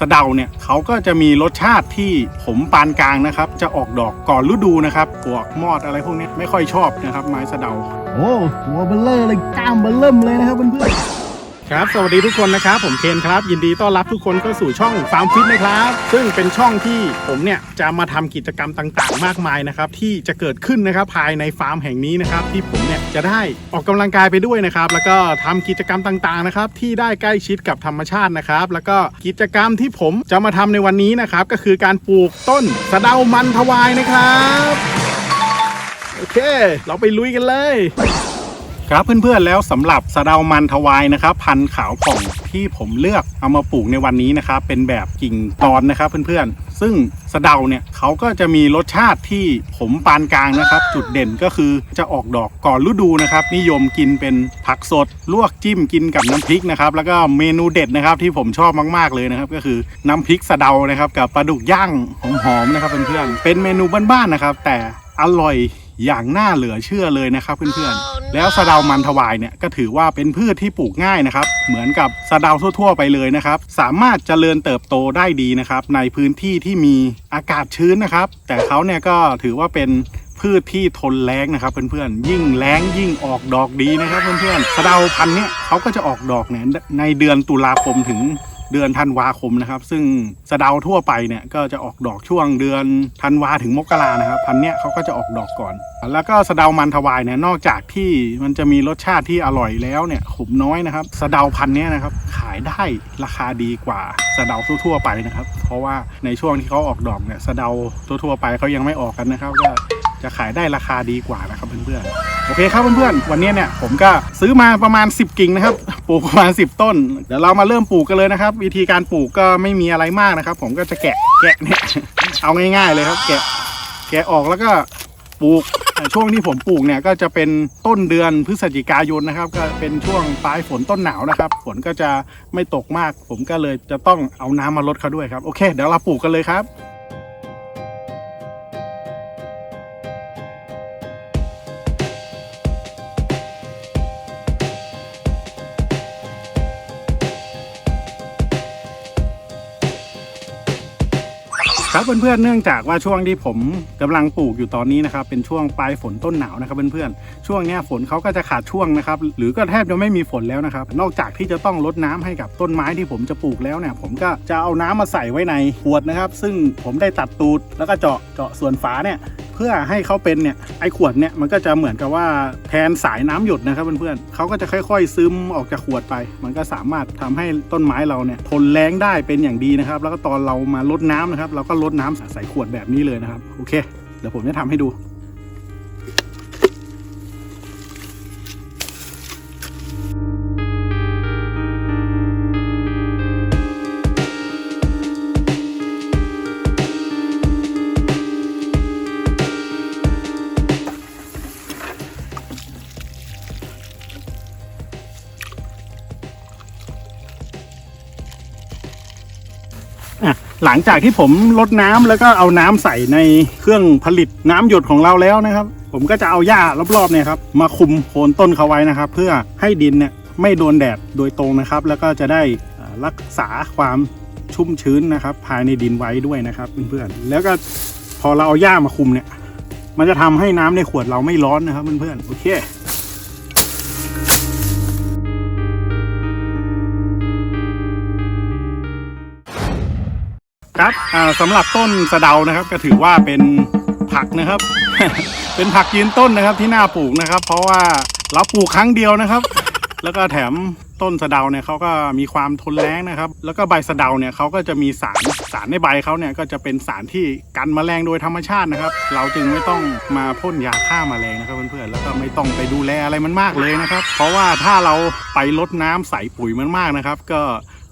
สะเดาเนี่ยเขาก็จะมีรสชาติที่ผมปานกลางนะครับ จะออกดอกก่อนฤดูนะครับปวกมอดอะไรพวกนี้ไม่ค่อยชอบนะครับไม้สะเดา โอ้หัวเบลเลอร์เลยก้ามเบลเริ่มเลยนะครับเพื่อนๆ ครับ สวัสดีทุกคนนะครับ ผมเคนครับ ยินดีต้อนรับทุกคนเข้าสู่ช่องฟาร์มฟิตนะครับ ซึ่งเป็นช่องที่ผมเนี่ยจะมาทำกิจกรรมต่างๆ มากมายนะครับ ที่จะเกิดขึ้นนะครับภายในฟาร์มแห่งนี้นะครับ ที่ผมเนี่ยจะได้ออกกำลังกายไปด้วยนะครับ แล้วก็ทำกิจกรรมต่างๆนะครับ ที่ได้ใกล้ชิดกับธรรมชาตินะครับ แล้วก็กิจกรรมที่ผมจะมาทำในวันนี้นะครับ ก็คือการปลูกต้นสะเดามันทวายนะครับ โอเค เราไปลุยกันเลย ครับเพื่อนๆแล้วสำหรับสะเดามันทวายนะครับ พันธุ์ขาวผ่องที่ผมเลือกเอามาปลูกในวันนี้นะครับ เป็นแบบกิ่งตอนนะครับเพื่อนๆ ซึ่งสะเดาเนี่ยเขาก็จะมีรสชาติที่ผมปานกลางนะครับ จุดเด่นก็คือจะออกดอกก่อนฤดูนะครับ นิยมกินเป็นผักสด ลวกจิ้มกินกับน้ำพริกนะครับ แล้วก็เมนูเด็ดนะครับที่ผมชอบมากๆเลยนะครับ ก็คือน้ำพริกสะเดานะครับ กับปลาดุกย่างหอมๆนะครับเพื่อนๆเป็นเมนูบ้านๆนะครับ แต่อร่อย อย่างน่าเหลือเชื่อเลยนะครับเพื่อนๆ แล้วสะเดามันถวายเนี่ยก็ถือว่าเป็นพืชที่ปลูกง่ายนะครับ เหมือนกับสะเดาทั่ว ๆ ไปเลยนะครับ สามารถเจริญเติบโตได้ดีนะครับ ในพื้นที่ที่มีอากาศชื้นนะครับ แต่เขาเนี่ยก็ถือว่าเป็นพืชที่ทนแล้งนะครับ เพื่อนๆ ยิ่งแล้งยิ่งออกดอกดีนะครับ เพื่อนๆสะเดาพันธุ์เนี่ยเขาก็จะออกดอกเนี่ยในเดือนตุลาคมถึง เดือนธันวาคมนะครับ ซึ่งสะเดาทั่วไปเนี่ยก็จะออกดอกช่วงเดือนธันวาถึงมกรานะครับพันเนี้ยเขาก็จะออกดอกก่อน แล้วก็สะเดามันทวายเนี่ยนอกจากที่มันจะมีรสชาติที่อร่อยแล้วเนี่ยขมน้อยนะครับสะเดาพันเนี้ยนะครับขายได้ราคาดีกว่าสะเดาทั่วๆไปนะครับ เพราะว่าในช่วงที่เขาออกดอกเนี่ยสะเดาทั่วๆไปเขายังไม่ออกกันนะครับก็จะขายได้ราคาดีกว่านะครับเพื่อนๆโอเคครับเพื่อนๆวันนี้เนี่ยผมก็ซื้อมาประมาณ 10 กิ่งนะครับ ลูกประมาณ 10 ต้น เดี๋ยวเรามาเริ่มปลูกกันเลยนะครับ วิธีการปลูกก็ไม่มีอะไรมากนะครับ ผมก็จะแกะแกะเนี่ยเอาง่ายๆเลยครับ แกะแกะออกแล้วก็ปลูกช่วงที่ผมปลูกเนี่ยก็จะเป็นต้นเดือนพฤศจิกายนนะครับ ก็เป็นช่วงปลายฝนต้นหนาวนะครับ ฝนก็จะไม่ตกมาก ผมก็เลยจะต้องเอาน้ำมาลดเขาด้วยครับโอเค เดี๋ยวเราปลูกกันเลยครับ ครับเพื่อนๆเนื่องจากว่าช่วงที่ผมกำลังปลูกอยู่ตอนนี้นะครับเป็นช่วงปลายฝนต้นหนาวนะครับเพื่อนๆช่วงนี้ฝนเขาก็จะขาดช่วงนะครับหรือก็แทบจะไม่มีฝนแล้วนะครับนอกจากที่จะต้องรดน้ำให้กับต้นไม้ที่ผมจะปลูกแล้วเนี่ยผมก็จะเอาน้ำมาใส่ไว้ในขวดนะครับ ซึ่งผมได้ตัดตูดแล้วก็เจาะเจาะส่วนฝาเนี่ยเพื่อให้เขาเป็นเนี่ยไอ้ขวดเนี่ยมันก็จะเหมือนกับว่าแทนสายน้ำหยดนะครับเพื่อนๆเขาก็จะค่อยๆ ซึมออกจากขวดไป มันก็สามารถทำให้ต้นไม้เราเนี่ยทนแรงได้เป็นอย่างดีนะครับ แล้วก็ตอนเรามาลดน้ำนะครับเราก็ลดน้ำใส่ขวดแบบนี้เลยนะครับ โอเค เดี๋ยวผมจะทำให้ดู หลังจากที่ผมลดน้ำแล้วก็เอาน้ำใส่ในเครื่องผลิตน้ำหยดของเราแล้วนะครับ ผมก็จะเอาหญ้ารอบๆเนี่ยครับมาคุมโคนต้นเขาไว้นะครับ เพื่อให้ดินเนี่ยไม่โดนแดดโดยตรงนะครับ แล้วก็จะได้รักษาความชุ่มชื้นนะครับ ภายในดินไว้ด้วยนะครับเพื่อนๆแล้วก็พอเราเอาหญ้ามาคุมเนี่ย มันจะทำให้น้ำในขวดเราไม่ร้อนนะครับเพื่อนๆโอเค ครับอ่าสำหรับต้นสะเดานะครับก็ถือว่าเป็นผักนะครับ เป็นผักยืนต้นนะครับที่น่าปลูกนะครับ เพราะว่าเราปลูกครั้งเดียวนะครับ แล้วก็แถมต้นสะเดาเนี่ยเขาก็มีความทนแรงนะครับ แล้วก็ใบสะเดาเนี่ยเขาก็จะมีสารสารในใบเขาเนี่ยก็จะเป็นสารที่กันแมลงโดยธรรมชาตินะครับ เราจึงไม่ต้องมาพ่นยาฆ่าแมลงนะครับเพื่อนๆแล้วก็ไม่ต้องไปดูแลอะไรมันมากเลยนะครับ เพราะว่าถ้าเราไปลดน้ำใส่ปุ๋ยมันมากนะครับ ก็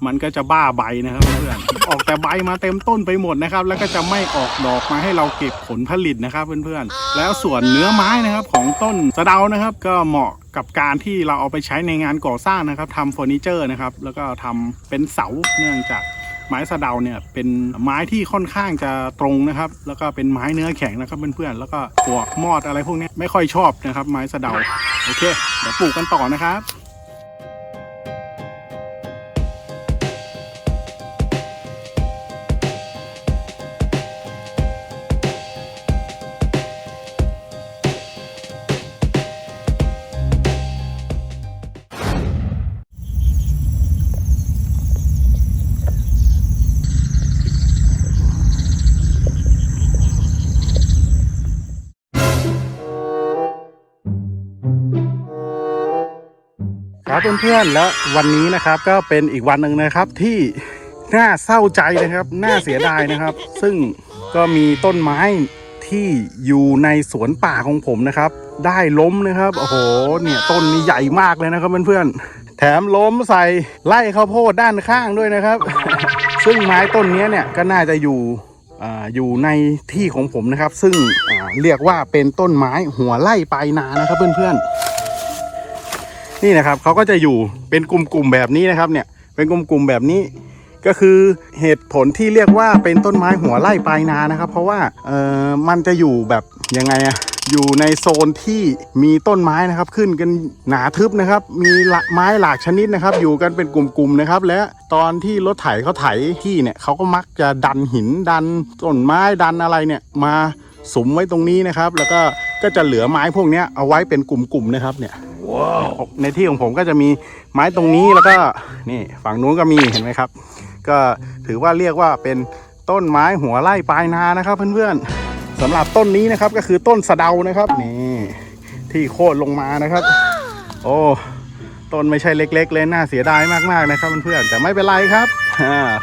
มันก็จะบ้าใบนะครับเพื่อนๆออกแต่ใบมาเต็มต้นไปหมดนะครับ แล้วก็จะไม่ออกดอกมาให้เราเก็บผลผลิตนะครับเพื่อนๆ แล้วส่วนเนื้อไม้นะครับของต้นสะเดานะครับ ก็เหมาะกับการที่เราเอาไปใช้ในงานก่อสร้างนะครับทำเฟอร์นิเจอร์นะครับ แล้วก็ทำเป็นเสาเนื่องจากไม้สะเดาเนี่ยเป็นไม้ที่ค่อนข้างจะตรงนะครับ แล้วก็เป็นไม้เนื้อแข็งนะครับเพื่อนๆ แล้วก็ปวกมอดอะไรพวกเนี้ยไม่ค่อยชอบนะครับ ไม้สะเดา โอเค เดี๋ยวปลูกกันต่อนะครับ ครับเพื่อนๆ แล้ววันนี้นะครับก็เป็นอีกวันหนึ่งนะครับที่น่าเศร้าใจนะครับ น่าเสียดายนะครับ ซึ่งก็มีต้นไม้ที่อยู่ในสวนป่าของผมนะครับ ได้ล้มนะครับโอ้โหเนี่ยต้นนี้ใหญ่มากเลยนะครับเพื่อนๆแถมล้มใส่ไล่ข้าวโพดด้านข้างด้วยนะครับ ซึ่งไม้ต้นนี้เนี่ยก็น่าจะอยู่อ่าอยู่ในที่ของผมนะครับ ซึ่งเรียกว่าเป็นต้นไม้หัวไล่ปลายนานะครับเพื่อนๆ นี่นะครับเขาก็จะอยู่เป็นกลุ่มๆแบบนี้นะครับเนี่ยเป็นกลุ่มๆแบบนี้ ก็คือเหตุผลที่เรียกว่าเป็นต้นไม้หัวไล่ปลายนานะครับ เพราะว่าเออมันจะอยู่แบบยังไงอะอยู่ในโซนที่มีต้นไม้นะครับขึ้นกันหนาทึบนะครับ มีละไม้หลากชนิดนะครับ อยู่กันเป็นกลุ่มๆนะครับ และตอนที่รถไถเขาไถที่เนี่ยเขาก็มักจะดันหินดันต้นไม้ดันอะไรเนี่ยมาสมไว้ตรงนี้นะครับ แล้วก็ก็จะเหลือไม้พวกนี้เอาไว้เป็นกลุ่มๆนะครับเนี่ย ในที่ของผมก็จะมีไม้ตรงนี้แล้วก็นี่ฝั่งนู้นก็มีเห็นไหมครับ ก็ถือว่าเรียกว่าเป็นต้นไม้หัวไร่ปลายนานะครับ เพื่อนๆสำหรับต้นนี้นะครับก็คือต้นสะเดานะครับนี่ที่โค่นลงมานะครับ โอ้ต้นไม่ใช่เล็ก ๆ เลยน่าเสียดายมากๆนะครับเพื่อนๆแต่ไม่เป็นไรครับ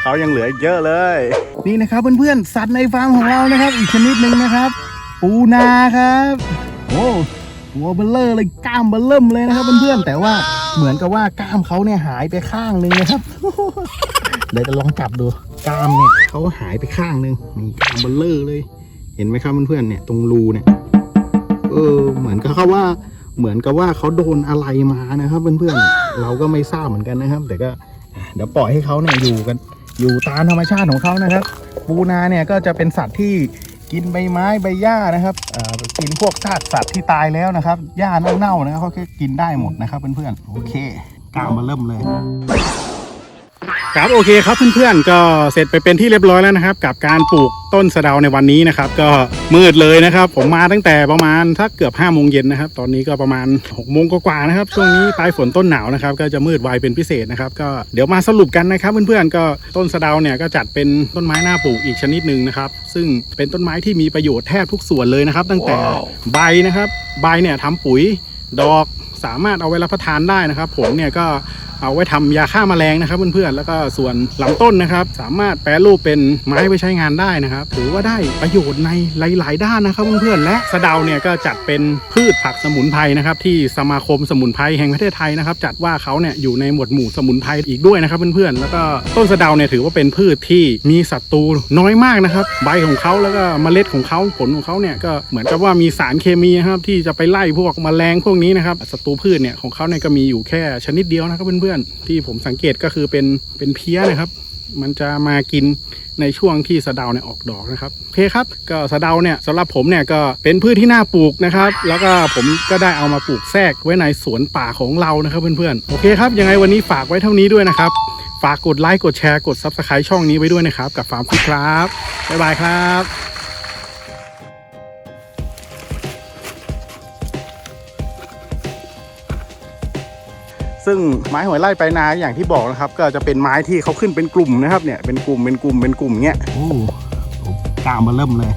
เขายังเหลืออีกเยอะเลย นี่นะครับเพื่อนๆสัตว์ในฟาร์มของเรานะครับ อีกชนิดหนึ่งนะครับ ปูนาครับ โอ้ ตัวเบลเลอร์เลยกล้ามเบลเริ่มเลยนะครับเพื่อนๆแต่ว่าเหมือนกับว่ากล้ามเขาเนี่ยหายไปข้างหนึ่งนะครับเดี๋ยวจะลองจับดูกล้ามเนี่ยเขาหายไปข้างหนึ่งนี่กล้ามเบลเลอร์เลย เห็นไหมครับเพื่อนๆเนี่ยตรงรูเนี่ยเออเหมือนกับเขาว่าเหมือนกับว่าเขาโดนอะไรมานะครับเพื่อนๆเราก็ไม่ทราบเหมือนกันนะครับ แต่ก็เดี๋ยวปล่อยให้เขาเนี่ยอยู่กัน อยู่ตามธรรมชาติของเขานะครับ ปูนาเนี่ยก็จะเป็นสัตว์ที่ กินใบไม้ใบหญ้านะครับอ่อกินพวกซากสัตว์ที่ตายแล้วนะครับหญ้าเน่าๆนะครับเขาแค่กินได้หมดนะครับเพื่อนๆโอเคกล้าวมาเริ่มเลย ครับโอเคครับเพื่อนๆก็เสร็จไปเป็นที่เรียบร้อยแล้วนะครับ กับการปลูกต้นสะเดาในวันนี้นะครับ ก็มืดเลยนะครับ ผมมาตั้งแต่ประมาณถ้าเกือบ5้าโมงเย็นนะครับ ตอนนี้ก็ประมาณ6กโมงกว่าๆนะครับช่วงนี้ปลายฝนต้นหนาวนะครับ ก็จะมืดไวเป็นพิเศษนะครับ ก็เดี๋ยวมาสรุปกันนะครับเพื่อนๆก็ต้นสะเดาเนี่ยก็จัดเป็นต้นไม้หน้าปลูกอีกชนิดหนึ่งนะครับ ซึ่งเป็นต้นไม้ที่มีประโยชน์แทบทุกส่วนเลยนะครับ ตั้งแต่ใบนะครับ ใบเนี่ยทำปุ๋ยดอกสามารถเอาไว้รับประทานได้นะครับ ผลเนี่ยก็เอาไว้ทำยาฆ่าแมลงนะครับเพื่อนๆแล้วก็ส่วนลำต้นนะครับ สามารถแปรรูปเป็นไม้ไว้ใช้งานได้นะครับถือว่าได้ประโยชน์ในหลาย ๆ ด้านนะครับเพื่อนๆและสะเดาเนี่ยก็จัดเป็นพืชผักสมุนไพรนะครับที่สมาคมสมุนไพรแห่งประเทศไทยนะครับ จัดว่าเขาเนี่ยอยู่ในหมวดหมู่สมุนไพรอีกด้วยนะครับเพื่อนๆแล้วก็ต้นสะเดาเนี่ยถือว่าเป็นพืชที่มีศัตรูน้อยมากนะครับ ใบของเขาแล้วก็เมล็ดของเขาผลของเขาเนี่ยก็เหมือนกับว่ามีสารเคมีนะครับที่จะไปไล่พวกแมลงพวกนี้นะครับศัตรูพืชเนี่ยของเขาเนี่ยก็มีอยู่แค่ชนิดเดียวนะครับเพื่อนๆที่ผมสังเกตก็คือเป็นเป็นเพี้ยนะครับ มันจะมากินในช่วงที่สะเดาเนี่ยออกดอกนะครับโอเคครับ ก็สะเดาเนี่ยสำหรับผมเนี่ยก็เป็นพืชที่น่าปลูกนะครับ แล้วก็ผมก็ได้เอามาปลูกแทรกไว้ในสวนป่าของเรานะครับเพื่อนๆโอเคครับยังไงวันนี้ฝากไว้เท่านี้ด้วยนะครับ ฝากกดไลค์กดแชร์กด Subscribe ช่องนี้ไว้ด้วยนะครับ กับฟาร์มฟิตครับบ๊ายบายครับ ซึ่งไม้หอยไล่ไปนาอย่างที่บอกนะครับ ก็จะเป็นไม้ที่เขาขึ้นเป็นกลุ่มนะครับเนี่ยเป็นกลุ่มเป็นกลุ่มเป็นกลุ่มเงี้ยโอ้กล้ามมาเริ่มเลย